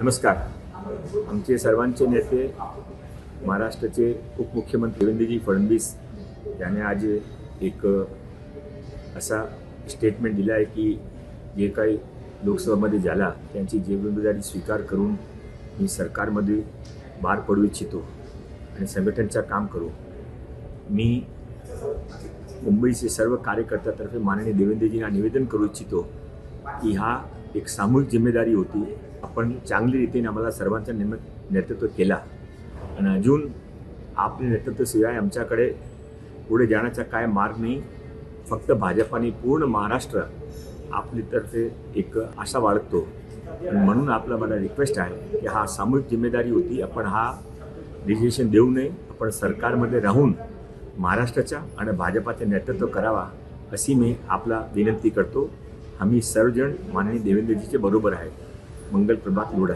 नमस्कार. आमचे सर्वांचे नेते महाराष्ट्राचे उपमुख्यमंत्री देवेंद्रजी फडणवीस याने आज एक असा स्टेटमेंट दिला आहे की जे काही लोकसभामध्ये झाला त्यांची जबाबदारी स्वीकार करून मी सरकारमध्ये पार पडू इच्छितो आणि संघटनेचं काम करू. मी मुंबईचे सर्व कार्यकर्त्यातर्फे माननीय देवेंद्रजींना निवेदन करू इच्छितो की हा एक सामूहिक जिम्मेदारी होती. आपण चांगली रीतीने आम्हाला सर्वांचं नेम नेतृत्व केला. आणि अजून आपले नेतृत्वशिवाय आमच्याकडे पुढे जाण्याचा काय मार्ग नाही. फक्त भाजपाने पूर्ण महाराष्ट्र आपलीतर्फे एक आशा बाळगतो. आणि म्हणून आपला मला रिक्वेस्ट आहे की हा सामूहिक जिम्मेदारी होती. आपण हा डिसिशन देऊ नये. आपण सरकारमध्ये राहून महाराष्ट्राच्या आणि भाजपाचे नेतृत्व करावा अशी मी आपला विनंती करतो. आम्ही सर्वजण माननीय देवेंद्रजीचे बरोबर आहे. मंगल प्रभात लोढा